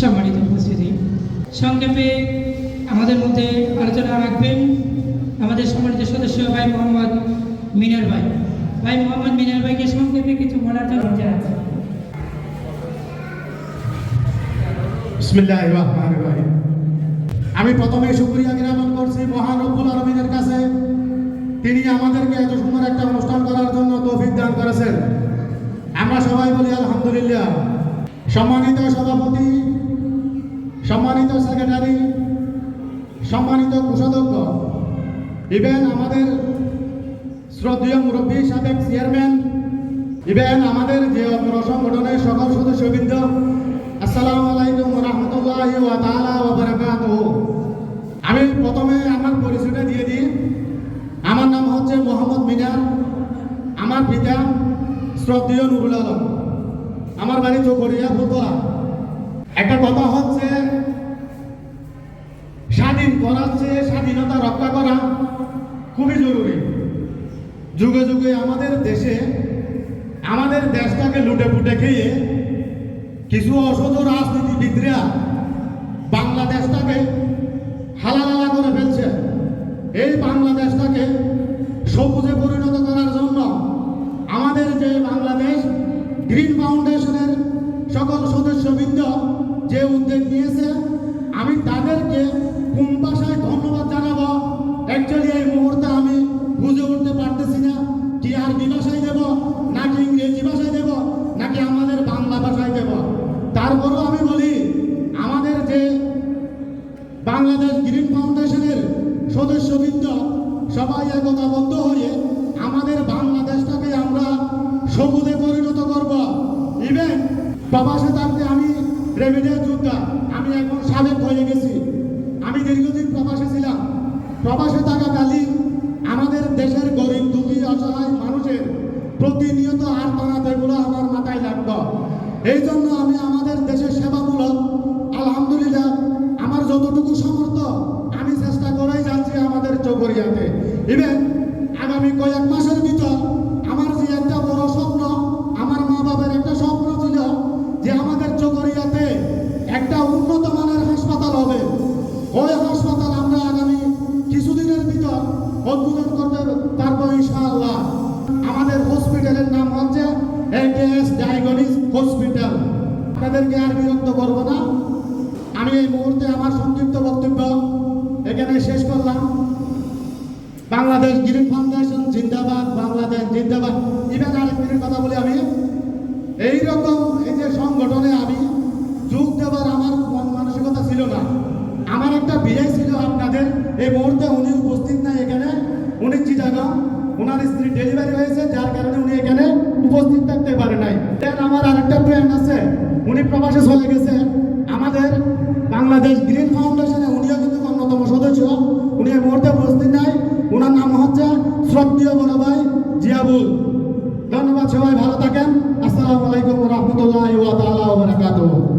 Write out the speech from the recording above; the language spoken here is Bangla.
সম্মানিত উপস্থিতি। সংক্ষেপে আমাদের মধ্যে আলোচনা রাখবেন আমাদের সম্মানিত সদস্য ভাই মোহাম্মদ মিনার ভাই। ভাই মোহাম্মদ মিনার ভাইকে সংক্ষেপে কিছু বলার জন্য আমি প্রথমে শুকরিয়া জ্ঞাপন করছি মহান রব্বুল আলমিনের কাছে। তিনি আমাদেরকে এত সুন্দর একটা অনুষ্ঠান করার জন্য তৌফিক দান করেছেন। আমরা সবাই বলি আলহামদুলিল্লাহ। সম্মানিত সভাপতি সম্মানিত সেক্রেটারি সম্মানিত কোষাধ্যক্ষ ইভেন আমাদের শ্রদ্ধীয় মুরব্বী সাবেক চেয়ারম্যান ইভেন আমাদের যে অপর সংগঠনের সকল সদস্যবৃন্দ, আসসালামু আলাইকুম রহমতুল্লাহ বারাকাতুহু। আমি প্রথমে আমার পরিচয়টা দিয়ে দিই। আমার নাম হচ্ছে মোহাম্মদ মিনার। আমার পিতা শ্রদ্ধীয় নুরুল আলম। আমার বাড়ি চৌকরিয়া ফুলতলা একটা কথা হচ্ছে, স্বাধীন করার চেয়ে স্বাধীনতা রক্ষা করা খুবই জরুরি। যুগে যুগে আমাদের দেশে, আমাদের দেশটাকে লুটে ফুটে খেয়ে কিছু অসৎ রাজনীতিবিদরা বাংলাদেশটাকে হালালালা করে ফেলছে। এই বাংলাদেশটাকে সবুজে পরিণত করার জন্য আমাদের যে বাংলাদেশ গ্রিন ফাউন্ডেশনের সকল সদস্যবৃন্দ যে উদ্যোগ নিয়েছে, আমি তাদেরকে কোন ভাষায় ধন্যবাদ জানাব? অ্যাকচুয়ালি এই মুহূর্তে আমি বুঝে উঠতে পারতেছি না, কি আরবি ভাষায় দেব, নাকি ইংরেজি ভাষায় দেব, নাকি আমাদের বাংলা ভাষায় দেব? তারপরেও আমি বলি, আমাদের যে বাংলাদেশ গ্রিন ফাউন্ডেশনের সদস্যবৃন্দ সবাই একতাবদ্ধ হয়ে আমাদের বাংলাদেশটাকে আমরা সবুজে পরিণত করব। ইভেন প্রবাসে থাকতে আমি যোদ্ধা আমি এখন সাবেক হয়ে গেছি। আমি দীর্ঘদিন প্রবাসে ছিলাম। প্রবাসে থাকাকালীন আমাদের দেশের গরিব, দুঃখী, অসহায় মানুষের প্রতিনিয়ত আর বানাতেগুলো আমার মাথায় লাগতো। এই জন্য আমি আমাদের দেশের সেবামূলক, আলহামদুলিল্লাহ, আমার যতটুকু সমর্থ আমি চেষ্টা করেই যাচ্ছি আমাদের চৌকরিয়াতে ইভেন এই রকম এই যে সংগঠনে আমি যোগ দেওয়ার আমার মন মানসিকতা ছিল না। আমার একটা বিয়ে ছিল আপনাদের, এই মুহূর্তে উনি উপস্থিত নাই এখানে। উনি চিটাগাং ওনার স্ত্রী ডেলিভারি হয়েছে, যার কারণে উনি এখানে উপস্থিত থাকতে পারে নাই। দেন আমার আরেকটা ফ্রেন্ড আছে, উনি প্রবাসে চলে গেছে। আমাদের বাংলাদেশ গ্রিন ফাউন্ডেশনে উনিও কিন্তু অন্যতম সদস্য। উনি এই মুহূর্তে উপস্থিত নাই। ওনার নাম হচ্ছে শ্রদ্ধীয় বড় ভাই জিয়াবুল। ধন্যবাদ সবাই, ভালো আলাইকুম taala wabarakatuh.